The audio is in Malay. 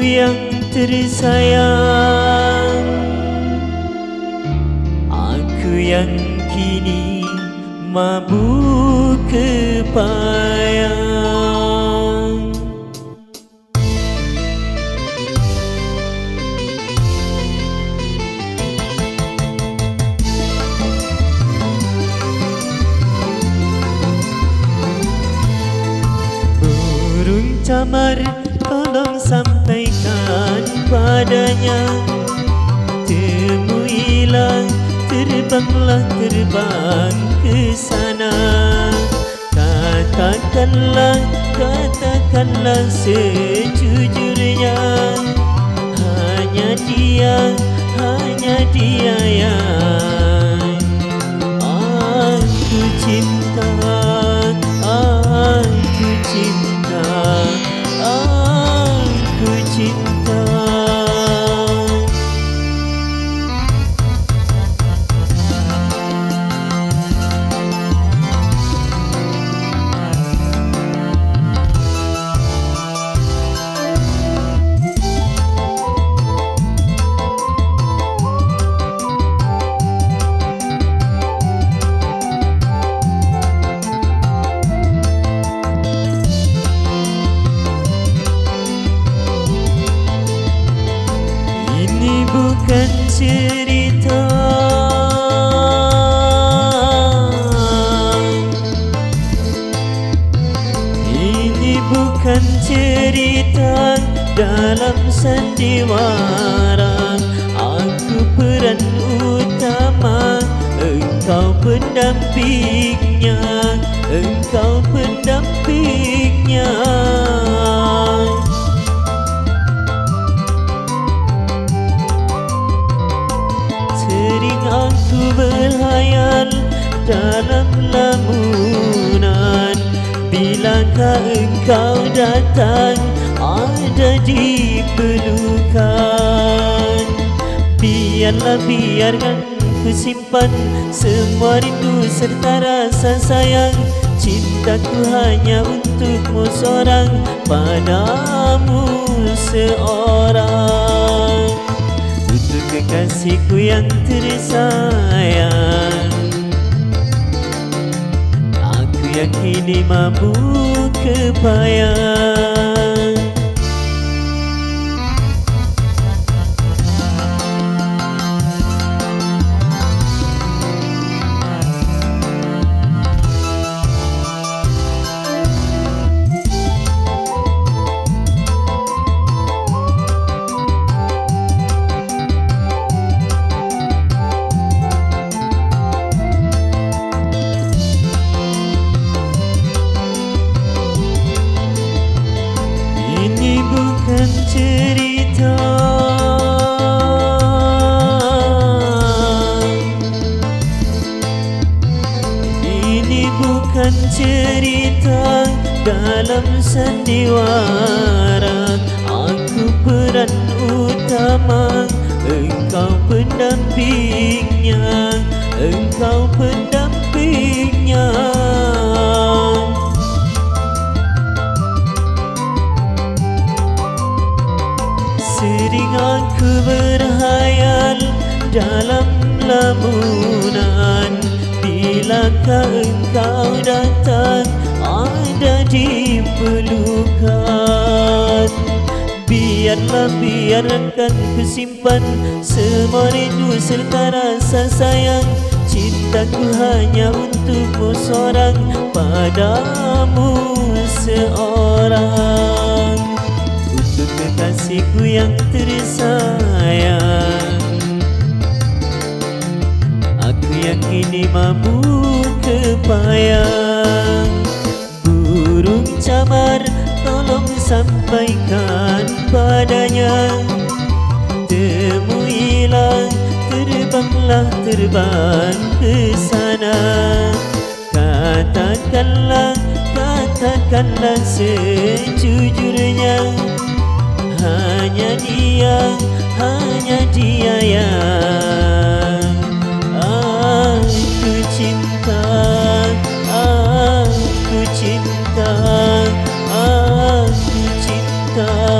yang tersayang Aku yang kini mabuk kepayang Burung camar tolong sampaikan padanya. Temuilah terbanglah terbang ke sana. Katakanlah, katakanlah sejujurnya. Hanya dia, hanya dia yang cerita. Ini bukan cerita dalam sandiwara Aku peran utama. Engkau pendampingnya. Engkau pendampingnya Bilakah engkau datang? Ada di pelukan. Biarlah biarkan ku simpan semua rindu serta rasa sayang. Cintaku hanya untukmu seorang padamu seorang. Untuk kekasihku yang tersayang Kini mabuk kepayang Bukan cerita. Ini bukan cerita dalam sandiwara. Aku peran utama. Engkau pendampingnya. Engkau pendampingnya Sering aku berhayal dalam lamunan. Bilakah engkau datang ada di pelukan. Biarlah biarkan ku simpan semua rindu serta rasa sayang. Cintaku hanya untukmu seorang padamu seorang untuk kekasihku yang tersayang. Aku yang kini mabuk kepayang. Burung camar tolong sampaikan padanya. Temuilah terbanglah terbang ke sana. Katakanlah katakanlah sejujurnya hanya dia hanya dia yang aku cinta aku cinta aku cinta.